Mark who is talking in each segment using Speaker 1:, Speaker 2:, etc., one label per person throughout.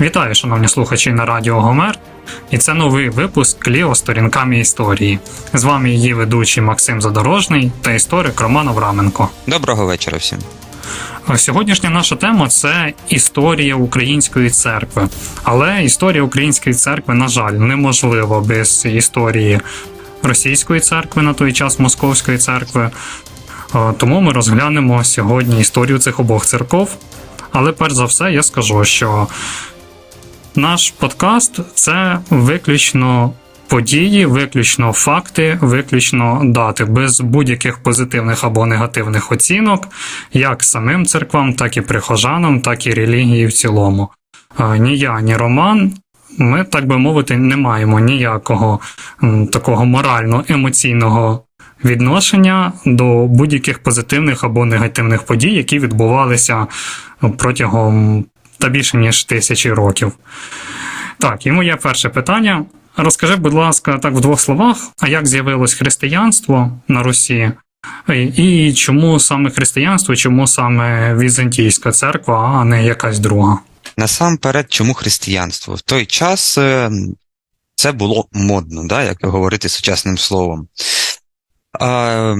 Speaker 1: Вітаю, шановні слухачі на Радіо Гомер. І це новий випуск Кліо сторінками історії. З вами її ведучий Максим Задорожний та історик Роман Авраменко.
Speaker 2: Доброго вечора всім.
Speaker 1: Сьогоднішня наша тема це історія української церкви. Але історія української церкви, на жаль, неможлива без історії російської церкви на той час Московської церкви. Е, Тому ми розглянемо сьогодні історію цих обох церков. Але перш за все, я скажу, що наш подкаст це виключно події, виключно факти, виключно дати, без будь-яких позитивних або негативних оцінок, як самим церквам, так і прихожанам, так і релігії в цілому. Ні я, ні Роман. Ми, так би мовити, не маємо ніякого такого морально-емоційного відношення до будь-яких позитивних або негативних подій, які відбувалися протягом та більше ніж тисячі років. Так, і моє перше питання. Розкажи, будь ласка, так в двох словах, а як з'явилось християнство на Русі? І чому саме християнство, чому саме Візантійська церква, а не якась друга?
Speaker 2: Насамперед, чому християнство? В той час е, це було модно, да, як говорити сучасним словом. А,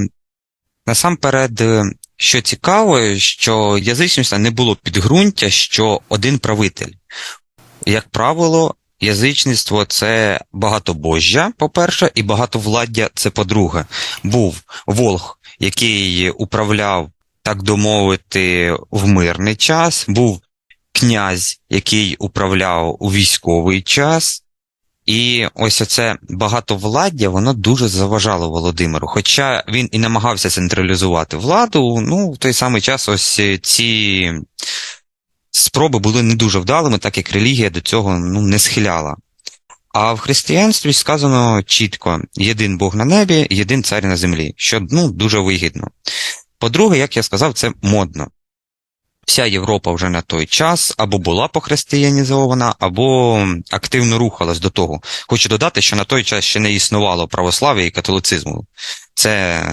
Speaker 2: насамперед, е, що цікаво, що язичництва не було підґрунтя, що один правитель. Як правило, язичництво це багатобожжя, по-перше, і багатовладдя це по-друге. Був Волг, який управляв, так би мовити, в мирний час, був князь, який управляв у військовий час. І ось оце багатовладдя, воно дуже заважало Володимиру. Хоча він і намагався централізувати владу, ну, в той самий час ось ці спроби були не дуже вдалими, так як релігія до цього ну, не схиляла. А в християнстві сказано чітко: єдин Бог на небі, єдин цар на землі, що ну, дуже вигідно. По-друге, як я сказав, це модно. Вся Європа вже на той час або була похристиянізована, або активно рухалась до того. Хочу додати, що на той час ще не існувало православ'я і католицизму. Це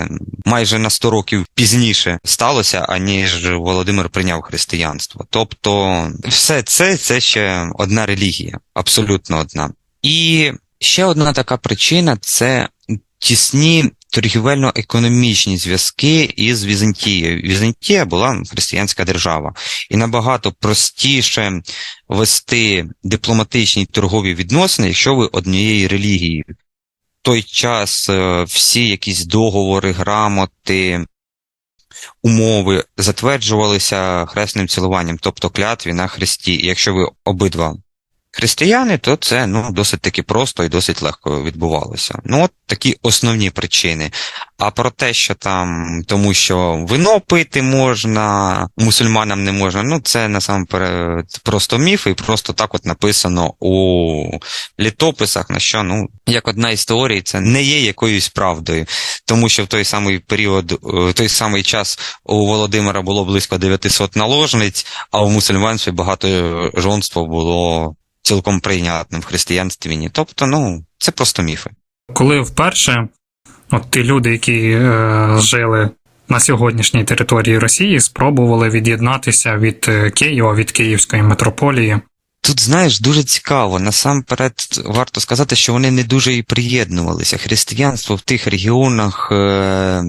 Speaker 2: майже на 100 років пізніше сталося, аніж Володимир прийняв християнство. Тобто, все це, це ще одна релігія, абсолютно одна. І ще одна така причина це тісні торгівельно-економічні зв'язки із Візантією. Візантія була християнська держава, і набагато простіше вести дипломатичні торгові відносини, якщо ви однієї релігії. В той час е, всі якісь договори, грамоти, умови затверджувалися хресним цілуванням, тобто клятві на хресті. Якщо ви обидва християни, то це ну, досить таки просто і досить легко відбувалося. Ну, от такі основні причини. А про те, що там, тому що вино пити можна, мусульманам не можна, ну це насамперед просто міф, і просто так от написано у літописах, на що, ну, як одна із теорій, це не є якоюсь правдою. Тому що в той самий період, в той самий час у Володимира було близько 900 наложниць, а у мусульманстві багато жонства було цілком прийнятним в християнстві. ні. Тобто, ну, це просто міфи.
Speaker 1: Коли вперше от ті люди, які е, жили на сьогоднішній території Росії, спробували від'єднатися від е, Києва, від Київської митрополії.
Speaker 2: Тут, знаєш, дуже цікаво. Насамперед, варто сказати, що вони не дуже і приєднувалися. Християнство в тих регіонах е-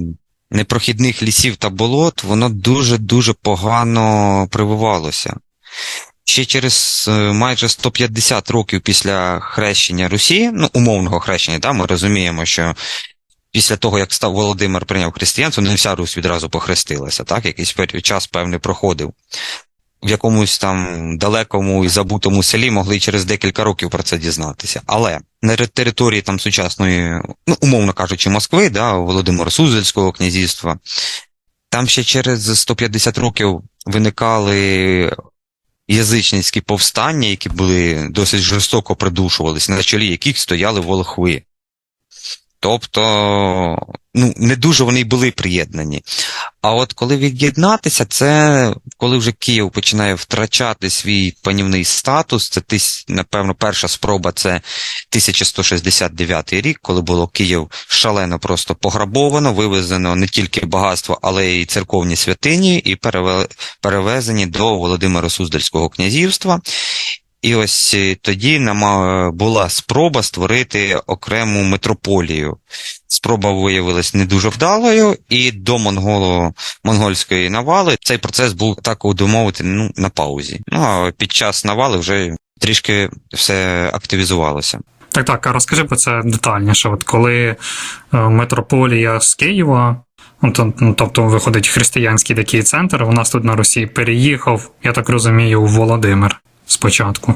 Speaker 2: непрохідних лісів та болот, воно дуже-дуже погано прививалося. Ще через е, майже 150 років після хрещення Русі, ну, умовного хрещення, да, ми розуміємо, що після того, як став Володимир прийняв християнство, не вся Русь відразу похрестилася, так, якийсь час певний проходив. В якомусь там далекому і забутому селі могли через декілька років про це дізнатися. Але на території там сучасної, ну, умовно кажучи, Москви, да, Володимира Суздальського князівства, там ще через 150 років виникали язичницькі повстання, які були досить жорстоко придушувалися, на чолі яких стояли волхви. Тобто, ну, не дуже вони й були приєднані. А от коли від'єднатися, це коли вже Київ починає втрачати свій панівний статус, це напевно перша спроба це 1169 рік, коли було Київ шалено просто пограбовано, вивезено не тільки багатство, але й церковні святині, і перевезені до Володимира Суздальського князівства. І ось е, тоді нам е, була спроба створити окрему митрополію. Спроба виявилась не дуже вдалою, і до монголо монгольської навали цей процес був так удомовити ну, на паузі. Ну а під час навали вже трішки все активізувалося.
Speaker 1: Так, так, а розкажи про це детальніше. От коли е, митрополія з Києва, ну, ну, тобто виходить християнський такий центр, у нас тут на Русі переїхав, я так розумію, у Володимир спочатку.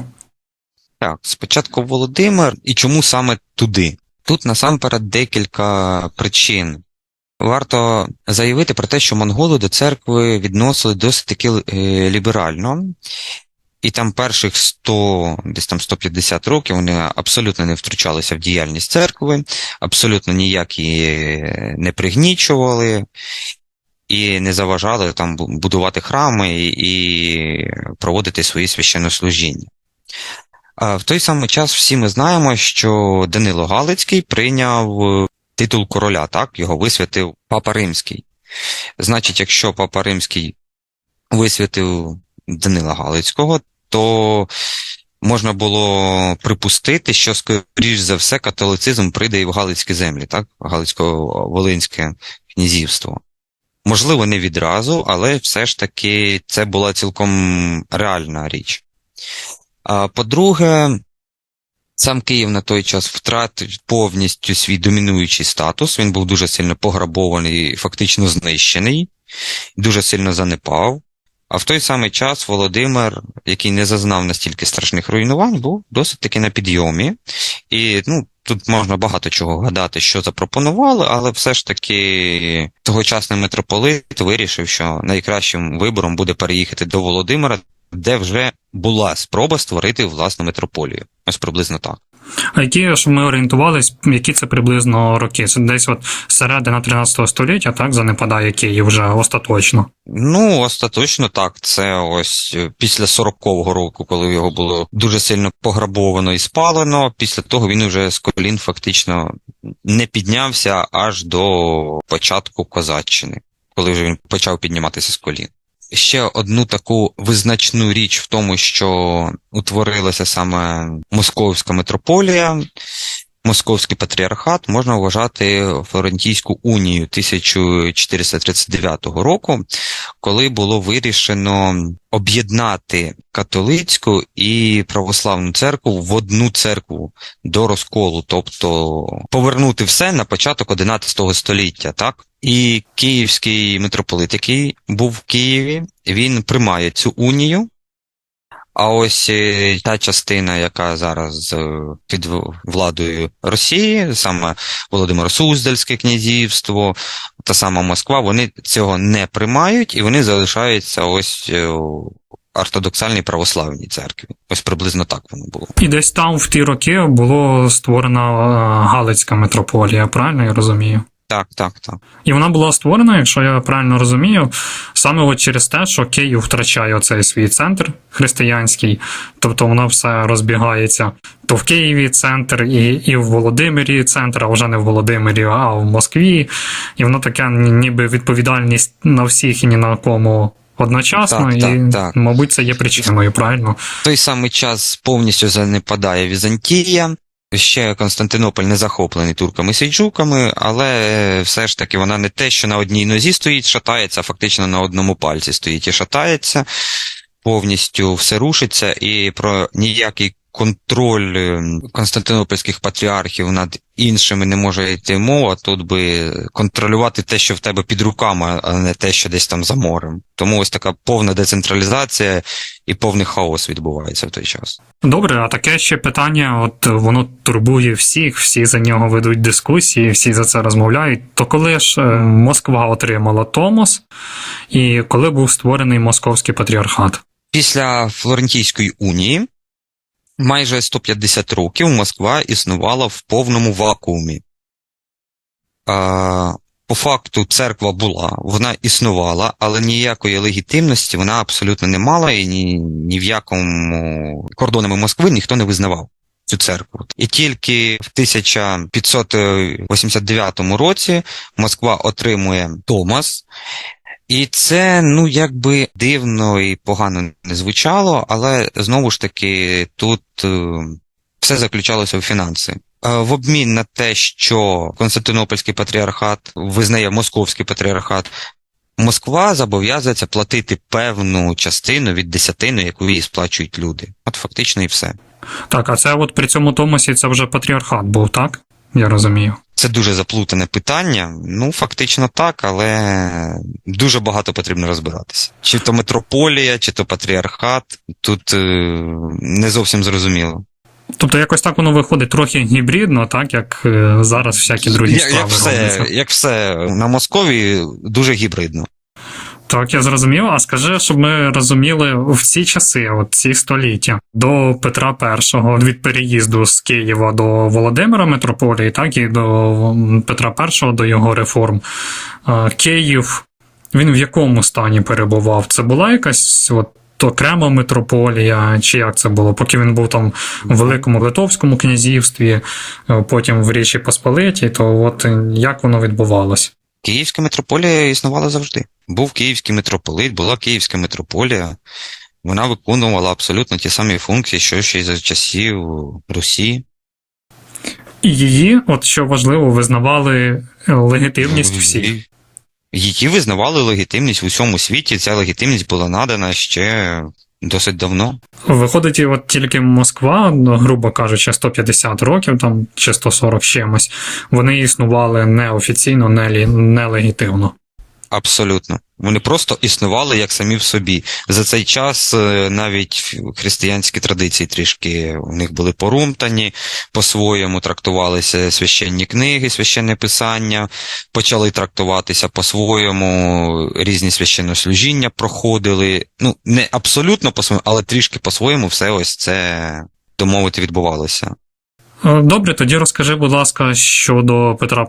Speaker 2: Так, спочатку Володимир, і чому саме туди? Тут насамперед декілька причин. Варто заявити про те, що монголи до церкви відносили досить таки е, ліберально, і там перших 100, десь там 150 років вони абсолютно не втручалися в діяльність церкви, абсолютно ніяк її не пригнічували і не заважали там будувати храми і проводити свої священнослужіння. В той самий час всі ми знаємо, що Данило Галицький прийняв е, титул короля, так, його висвятив Папа Римський. Значить, якщо Папа Римський висвятив Данила Галицького, то можна було припустити, що, скоріш за все, католицизм прийде і в Галицькі землі, так, Галицько-Волинське князівство. Можливо, не відразу, але все ж таки це була цілком реальна річ. По-друге, сам Київ на той час втратив повністю свій домінуючий статус. Він був дуже сильно пограбований фактично знищений, дуже сильно занепав. А в той самий час Володимир, який не зазнав настільки страшних руйнувань, був досить таки на підйомі. І ну, тут можна багато чого гадати, що запропонували, але все ж таки тогочасний митрополит вирішив, що найкращим вибором буде переїхати до Володимира, де вже була спроба створити власну митрополію. Ось приблизно так.
Speaker 1: А які ж ми орієнтувались, які це приблизно роки? Це десь от середина 13 століття, так, занепадає Київ вже остаточно.
Speaker 2: Ну, остаточно так. Це ось е, після 40-го року, коли його було дуже сильно пограбовано і спалено. Після того він уже з колін фактично не піднявся аж до початку козаччини, коли вже він почав підніматися з колін. Ще одну таку визначну річ в тому, що утворилася саме Московська митрополія, Московський патріархат, можна вважати Флорентійську унію 1439 року, коли було вирішено об'єднати католицьку і православну церкву в одну церкву до розколу, тобто повернути все на початок 11 століття, так? І київський митрополит, який був в Києві, він приймає цю унію. А ось е, та частина, яка зараз е, під владою Росії, саме Володимир Суздальське князівство, та сама Москва, вони цього не приймають і вони залишаються ось е, ортодоксальній православній церкві. Ось приблизно так воно було.
Speaker 1: І десь там в ті роки було створена Галицька митрополія, правильно я розумію?
Speaker 2: Так, так, так.
Speaker 1: І вона була створена, якщо я правильно розумію, саме от через те, що Київ втрачає оцей свій центр християнський, тобто воно все розбігається. То в Києві центр, і, і в Володимирі центр, а вже не в Володимирі, а в Москві. І воно таке ніби відповідальність на всіх і ні на кому одночасно.
Speaker 2: Так,
Speaker 1: і,
Speaker 2: так, так.
Speaker 1: мабуть, це є причиною, правильно?
Speaker 2: В той самий час повністю занепадає Візантія. Ще Константинополь не захоплений турками-сельджуками, але все ж таки вона не те, що на одній нозі стоїть, шатається, а фактично на одному пальці стоїть і шатається. Повністю все рушиться, і про ніякий контроль е, константинопольських патріархів над іншими не може йти мова. Тут би контролювати те, що в тебе під руками, а не те, що десь там за морем. Тому ось така повна децентралізація і повний хаос відбувається в той час.
Speaker 1: Добре, а таке ще питання: от воно турбує всіх, всі за нього ведуть дискусії, всі за це розмовляють. То коли ж е, Москва отримала Томос, і коли був створений московський патріархат?
Speaker 2: Після Флорентійської унії майже 150 років Москва існувала в повному вакуумі. По факту церква була, вона існувала, але ніякої легітимності вона абсолютно не мала, і ні, ні в якому кордонами Москви ніхто не визнавав цю церкву. І тільки в 1589 році Москва отримує Томас, і це, ну, якби дивно і погано не звучало, але знову ж таки тут е, все заключалося у фінанси. Е, В обмін на те, що Константинопольський патріархат визнає Московський патріархат, Москва зобов'язується платити певну частину від десятини, яку їй сплачують люди. От фактично і все.
Speaker 1: Так, а це от при цьому Томасі це вже патріархат був, так? Я розумію.
Speaker 2: Це дуже заплутане питання. Ну, фактично так, але дуже багато потрібно розбиратися. Чи то митрополія, чи то патріархат, тут е, не зовсім зрозуміло.
Speaker 1: Тобто якось так воно виходить трохи гібридно, так як е, зараз всякі другі
Speaker 2: як,
Speaker 1: справи
Speaker 2: як, все,
Speaker 1: робляться.
Speaker 2: як все на Москові дуже гібридно.
Speaker 1: Так, я зрозумів. А скажи, щоб ми розуміли в ці часи, от ці століття, до Петра І, від переїзду з Києва до Володимира Митрополії, так і до Петра І, до його реформ. Е, Київ, він в якому стані перебував? Це була якась от окрема митрополія, чи як це було? Поки він був там в Великому Литовському князівстві, е, потім в Річі Посполитій, то от е, як воно відбувалось?
Speaker 2: Київська митрополія існувала завжди. Був київський митрополит, була київська митрополія. Вона виконувала абсолютно ті самі функції, що ще й за часів Русі.
Speaker 1: І її, от що важливо, визнавали е, легітимність всіх.
Speaker 2: Її визнавали легітимність в усьому світі. Ця легітимність була надана ще досить давно.
Speaker 1: Виходить, і от тільки Москва, ну, грубо кажучи, 150 років там чи 140 чимось, вони існували неофіційно, нелегітимно.
Speaker 2: Абсолютно. Вони просто існували як самі в собі. За цей час е, навіть християнські традиції трішки в них були порумтані, по-своєму трактувалися священні книги, священне писання, почали трактуватися по-своєму, різні священнослужіння проходили. Ну, не абсолютно по-своєму, але трішки по-своєму все ось це, домовити, відбувалося.
Speaker 1: Е, Добре, тоді розкажи, будь ласка, щодо Петра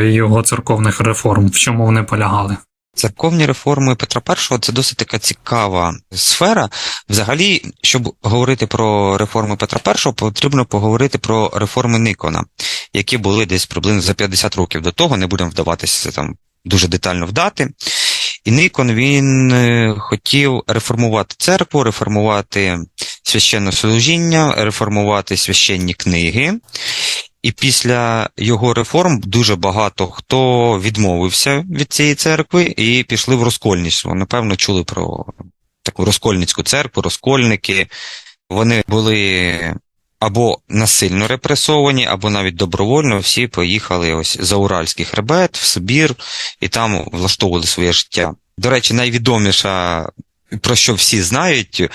Speaker 1: І і його церковних реформ, в чому вони полягали.
Speaker 2: Церковні реформи Петра І це досить така цікава сфера. Взагалі, щоб говорити про реформи Петра І, потрібно поговорити про реформи Никона, які були десь приблизно за 50 років до того, не будемо вдаватися там дуже детально в дати. І Никон він е, хотів реформувати церкву, реформувати священнослужіння, реформувати священні книги. І після його реформ дуже багато хто відмовився від цієї церкви і пішли в розкольництво. Напевно, чули про таку розкольницьку церкву, розкольники. Вони були або насильно репресовані, або навіть добровольно всі поїхали ось за Уральський хребет, в Сибір, і там влаштовували своє життя. До речі, найвідоміша, про що всі знають,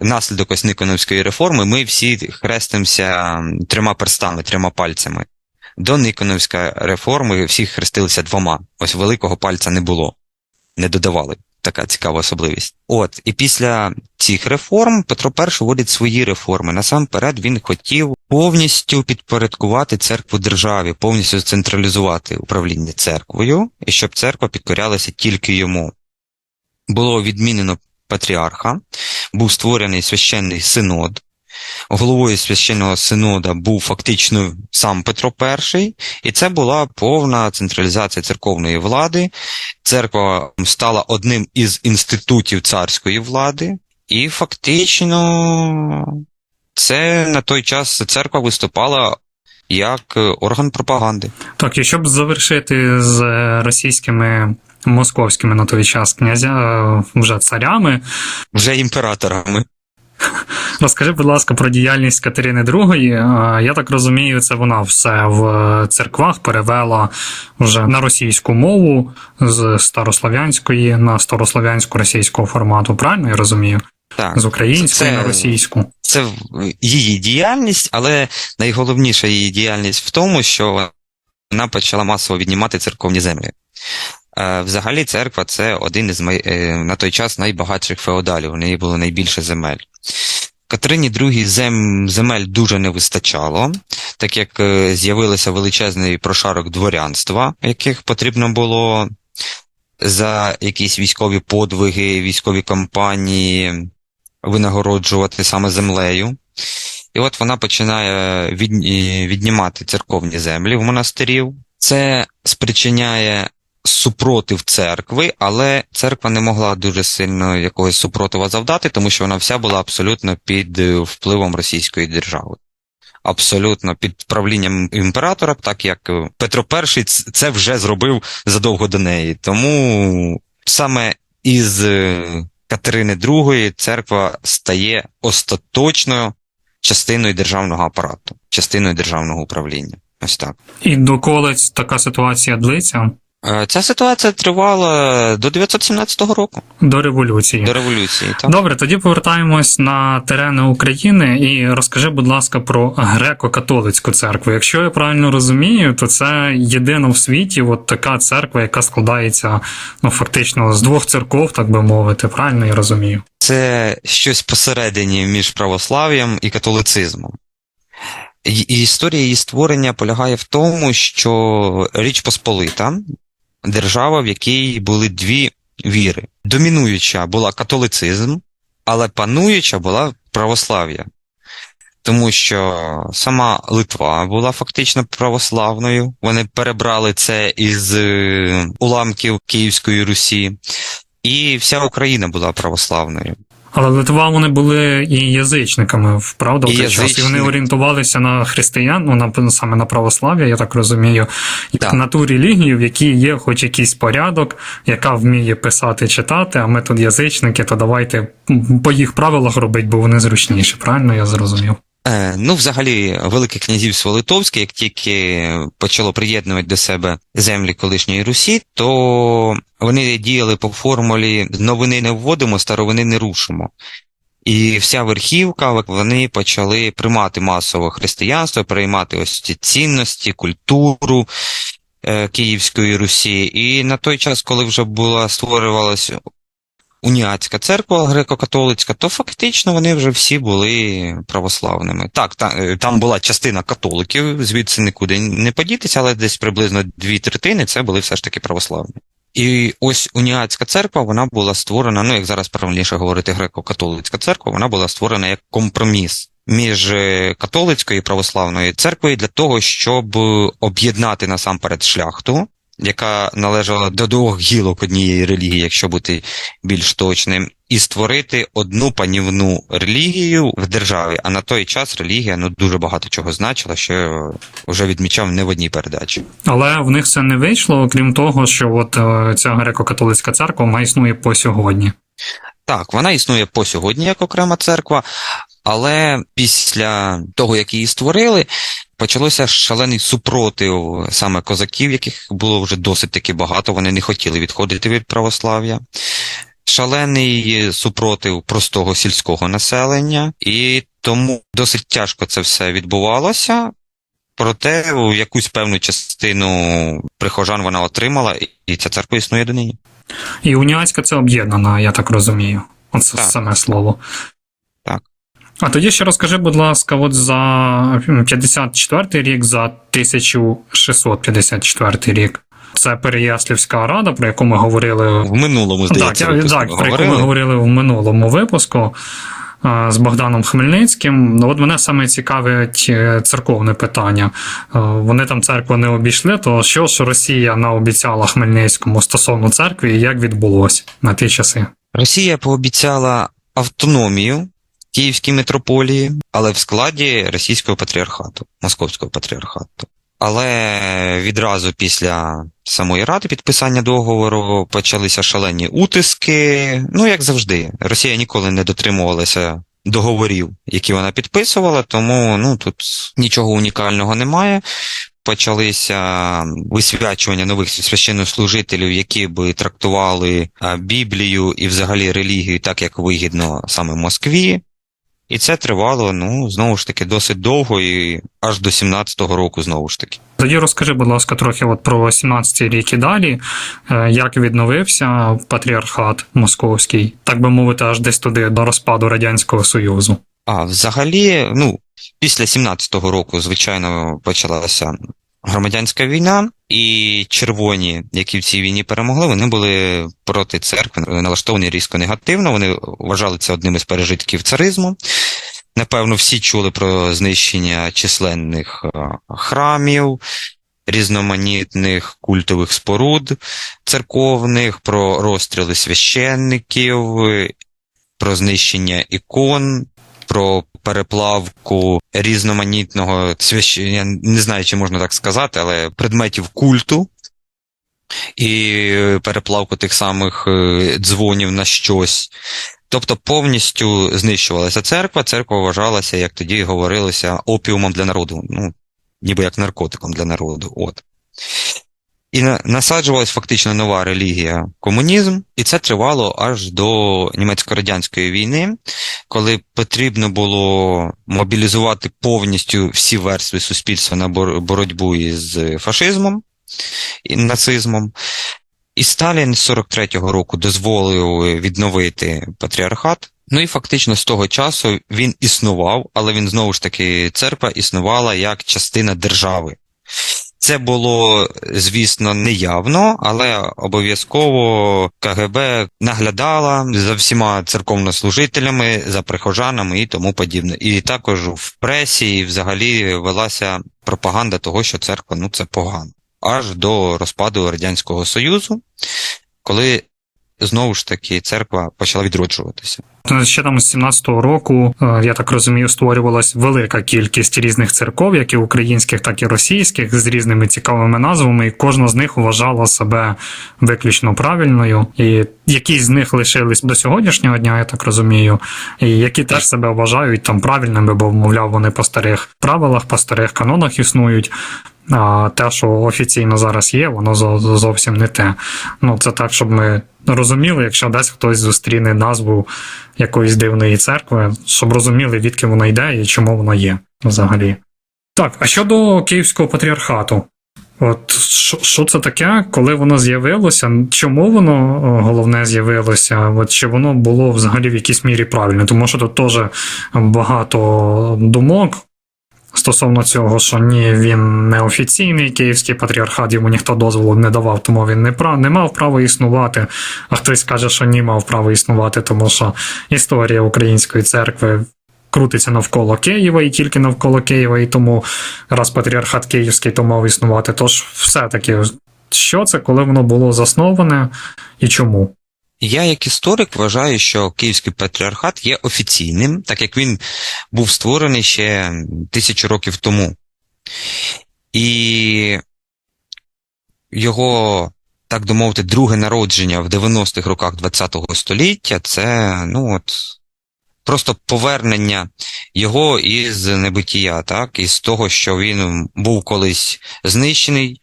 Speaker 2: наслідок ось Никоновської реформи, ми всі хрестимося трьома перстами, трьома пальцями. До Никоновської реформи всі хрестилися двома. Ось великого пальця не було, не додавали. Така цікава особливість. От, і після цих реформ Петро І вводить свої реформи. Насамперед він хотів повністю підпорядкувати церкву державі, повністю централізувати управління церквою, і щоб церква підкорялася тільки йому. Було відмінено патріарха, був створений священний синод. Головою священного синода був фактично сам Петро І, і це була повна централізація церковної влади. Церква стала одним із інститутів царської влади, і фактично це на той час церква виступала як орган пропаганди.
Speaker 1: Так, і щоб завершити з російськими московськими на той час князя е, вже царями,
Speaker 2: Вже імператорами.
Speaker 1: Розкажи, будь ласка, про діяльність Катерини II. Е, Я так розумію, це вона все в церквах перевела вже на російську мову з старослов'янської на старослов'янську російського формату. Правильно я розумію?
Speaker 2: Так.
Speaker 1: З української
Speaker 2: Це-
Speaker 1: на російську.
Speaker 2: Це її діяльність, але найголовніша її діяльність в тому, що вона почала масово віднімати церковні землі. Е, Взагалі, церква це один із е, на той час найбагатших феодалів. У неї було найбільше земель. Катерині II зем, земель дуже не вистачало, так як е, з'явився величезний прошарок дворянства, яких потрібно було за якісь військові подвиги, військові кампанії винагороджувати саме землею. І от вона починає від, віднімати церковні землі в монастирів. Це спричиняє супротив церкви, але церква не могла дуже сильно якогось супротива завдати, тому що вона вся була абсолютно під е, впливом Російської держави. Абсолютно під правлінням імператора, так як е, Петро І це вже зробив задовго до неї. Тому саме із е, Катерини II церква стає остаточною частиною державного апарату, частиною державного управління. Ось так.
Speaker 1: І доколи така ситуація длиться
Speaker 2: Ця ситуація тривала до 917 року,
Speaker 1: до революції.
Speaker 2: до революції. Так?
Speaker 1: Добре, тоді повертаємось на терени України і розкажи, будь ласка, про греко-католицьку церкву. Якщо я правильно розумію, то це єдина в світі от така церква, яка складається ну фактично з двох церков, так би мовити. Правильно я розумію?
Speaker 2: Це щось посередині між православ'ям і католицизмом. І і історія її створення полягає в тому, що Річ Посполита, держава, в якій були дві віри. Домінуюча була католицизм, але пануюча була православ'я. Тому що сама Литва була фактично православною. Вони перебрали це із е, уламків Київської Русі, і вся Україна була православною.
Speaker 1: Але Литва вони були і язичниками, правда, в
Speaker 2: І
Speaker 1: язичник. час. І вони орієнтувалися на християн, ну на саме на православ'я, я так розумію, як
Speaker 2: Так.
Speaker 1: на ту релігію, в якій є хоч якийсь порядок, яка вміє писати, читати, а ми тут язичники, то давайте по їх правилах робити, бо вони зручніші. Правильно я зрозумів?
Speaker 2: Е, ну, взагалі, Велике князівство Литовське, як тільки почало приєднувати до себе землі колишньої Русі, то вони діяли по формулі новини не вводимо, старовини не рушимо. І вся верхівка, вони почали приймати масово християнство, приймати ось ці цінності, культуру е, Київської Русі. І на той час, коли вже була створювалася уніатська церква греко-католицька, то фактично вони вже всі були православними. Так, та, е, там була частина католиків, звідси нікуди не подітися, але десь приблизно дві третини це були все ж таки православні. І ось уніатська церква, вона була створена, ну як зараз правильніше говорити, греко-католицька церква, вона була створена як компроміс між е, католицькою і православною церквою для того, щоб об'єднати насамперед шляхту, яка належала до двох гілок однієї релігії, якщо бути більш точним, і створити одну панівну релігію в державі. А на той час релігія ну дуже багато чого значила, що я вже відмічав не в одній передачі.
Speaker 1: Але в них це не вийшло, окрім того, що от е, ця греко-католицька церква вона існує по сьогодні.
Speaker 2: Так, вона існує по сьогодні як окрема церква, але після того, як її створили, почалося шалений супротив саме козаків, яких було вже досить таки багато. Вони не хотіли відходити від православ'я. Шалений супротив простого сільського населення, і тому досить тяжко це все відбувалося. Проте у якусь певну частину прихожан вона отримала, і- ця церква існує до нині.
Speaker 1: І уніатська це об'єднана, я так розумію. Оце
Speaker 2: Так.
Speaker 1: саме слово.
Speaker 2: Так.
Speaker 1: А тоді ще розкажи, будь ласка, от за 54 рік, за 1654 рік. Це Переяслівська рада, про яку ми говорили
Speaker 2: В минулому, здається,
Speaker 1: так
Speaker 2: ми
Speaker 1: про яку ми
Speaker 2: говорили.
Speaker 1: в минулому випуску з Богданом Хмельницьким. Ну, От мене саме цікавить е, церковне питання. Е, Вони там церкву не обійшли, то що ж Росія наобіцяла Хмельницькому стосовно церкви і як відбулося на ті часи?
Speaker 2: Росія пообіцяла автономію Київській митрополії, але в складі російського патріархату, московського патріархату. Але відразу після самої ради підписання договору почалися шалені утиски. Ну, як завжди, Росія ніколи не дотримувалася договорів, які вона підписувала, тому ну тут нічого унікального немає. Почалися висвячування нових священнослужителів, які би трактували Біблію і взагалі релігію так, як вигідно саме Москві. І це тривало, ну, знову ж таки, досить довго і аж до 17-го року, знову ж таки.
Speaker 1: Тоді розкажи, будь ласка, трохи от про 17-й рік і далі, е, як відновився патріархат московський, так би мовити, аж десь туди до розпаду Радянського Союзу.
Speaker 2: А взагалі, ну, після 17-го року, звичайно, почалася громадянська війна, і червоні, які в цій війні перемогли, вони були проти церкви, налаштовані різко негативно. Вони вважали це одним із пережитків царизму. Напевно, всі чули про знищення численних е, храмів, різноманітних культових споруд церковних, про розстріли священників, про знищення ікон, про переплавку різноманітного свящ... я не знаю, чи можна так сказати, але предметів культу. І переплавку тих самих е, дзвонів на щось. Тобто повністю знищувалася церква. Церква вважалася, як тоді говорилося, опіумом для народу. Ну, ніби як наркотиком для народу. От. І на- насаджувалась фактично нова релігія комунізм, і це тривало аж до німецько-радянської війни, коли потрібно було мобілізувати повністю всі верстви суспільства на бор- боротьбу із фашизмом і нацизмом. І Сталін з 43-го року дозволив відновити патріархат. Ну і фактично з того часу він існував, але він знову ж таки церква існувала як частина держави. Це було, звісно, неявно, але обов'язково КГБ наглядала за всіма церковнослужителями, за прихожанами і тому подібне. І також в пресі і взагалі велася пропаганда того, що церква ну це погано. Аж до розпаду Радянського Союзу, коли знову ж таки церква почала відроджуватися.
Speaker 1: Е, Ще там з 17-го року, е, я так розумію, створювалась велика кількість різних церков, як і українських, так і російських, з різними цікавими назвами, і кожна з них вважала себе виключно правильною. І якісь з них лишились до сьогоднішнього дня, я так розумію, і які теж себе вважають там правильними, бо, мовляв, вони по старих правилах, по старих канонах існують. А те, що офіційно зараз є, воно зовсім не те. Ну, це так, щоб ми розуміли, якщо десь хтось зустріне назву якоїсь дивної церкви, щоб розуміли, відки вона йде і чому вона є взагалі. Так, а щодо Київського патріархату, от що, це таке, коли воно з'явилося? Чому воно головне з'явилося? От чи воно було взагалі в якійсь мірі правильне? Тому що тут теж багато думок. Стосовно цього, що ні, він не офіційний київський патріархат, йому ніхто дозволу не давав, тому він не прав, не мав права існувати. А хтось каже, що ні мав права існувати, тому що історія української церкви крутиться навколо Києва і тільки навколо Києва, і тому раз патріархат київський, то мав існувати. Тож все-таки, що це, коли воно було засноване і чому?
Speaker 2: Я, як історик, вважаю, що Київський патріархат є офіційним, так як він був створений ще тисячу років тому. І його, так би мовити, друге народження в 90-х роках ХХ століття це, ну от, просто повернення його із небиття, так, із того, що він був колись знищений.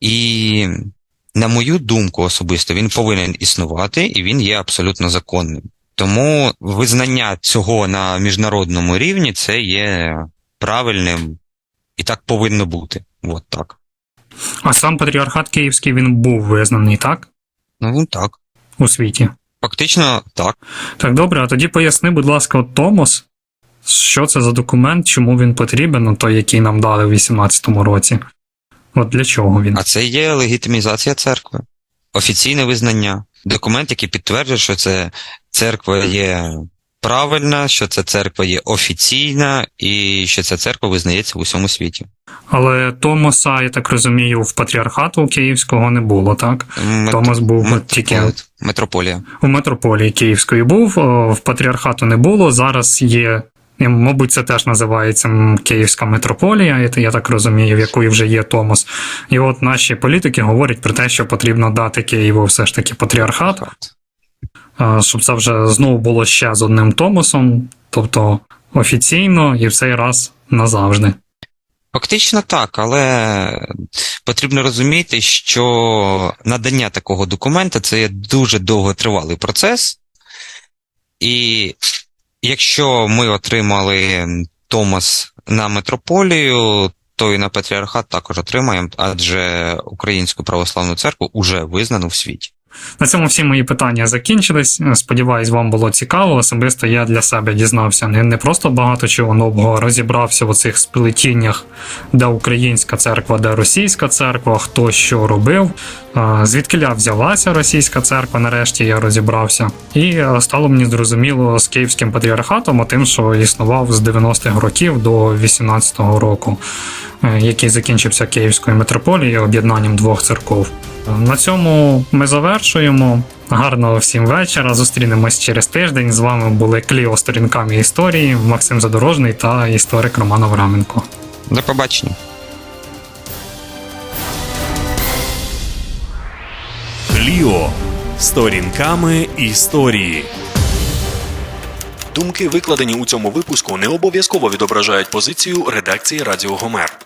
Speaker 2: І на мою думку особисто, він повинен існувати і він є абсолютно законним. Тому визнання цього на міжнародному рівні це є правильним і так повинно бути. От так.
Speaker 1: А сам патріархат київський він був визнаний, так?
Speaker 2: Ну так.
Speaker 1: У світі.
Speaker 2: Фактично так.
Speaker 1: Так, добре, а тоді поясни, будь ласка, от Томос, що це за документ, чому він потрібен, ну, той, який нам дали в 18-му році. От для чого він?
Speaker 2: А це є легітимізація церкви, офіційне визнання, документ, який підтверджує, що це церква є правильна, що ця церква є офіційна і що ця церква визнається в усьому світі.
Speaker 1: Але Томоса, я так розумію, в патріархату київського не було, так?
Speaker 2: Мет-
Speaker 1: Томас був
Speaker 2: митрополит-
Speaker 1: тільки
Speaker 2: Метрополія.
Speaker 1: у митрополії Київської був, в патріархату не було. Зараз є, мабуть, це теж називається Київська митрополія, я- я так розумію, в якої вже є Томос. І от наші політики говорять про те, що потрібно дати Києву все ж таки патріархат. щоб це вже знову було ще з одним Томосом, тобто офіційно і в цей раз назавжди.
Speaker 2: Фактично так, але потрібно розуміти, що надання такого документа це є дуже довготривалий процес, і якщо ми отримали Томас на митрополію, то і на патріархат також отримаємо, адже Українську православну церкву уже визнано в світі.
Speaker 1: На цьому всі мої питання закінчились. Сподіваюсь, вам було цікаво. Особисто я для себе дізнався не, просто багато чого нового, розібрався в цих сплетіннях, де українська церква, де російська церква, хто що робив. А, Звідкиля взялася російська церква, нарешті я розібрався. І е, стало мені зрозуміло з київським патріархатом, а тим, що існував з 90-х років до 18-го року, який закінчився Київською митрополією об'єднанням двох церков. На цьому ми завершуємо. Гарного всім вечора. Зустрінемось через тиждень. З вами були Кліо сторінками історії, Максим Задорожний та історик Роман Авраменко.
Speaker 2: До побачення.
Speaker 3: Кліо сторінками історії. Думки, викладені у цьому випуску, не обов'язково відображають позицію редакції Радіо Гомер.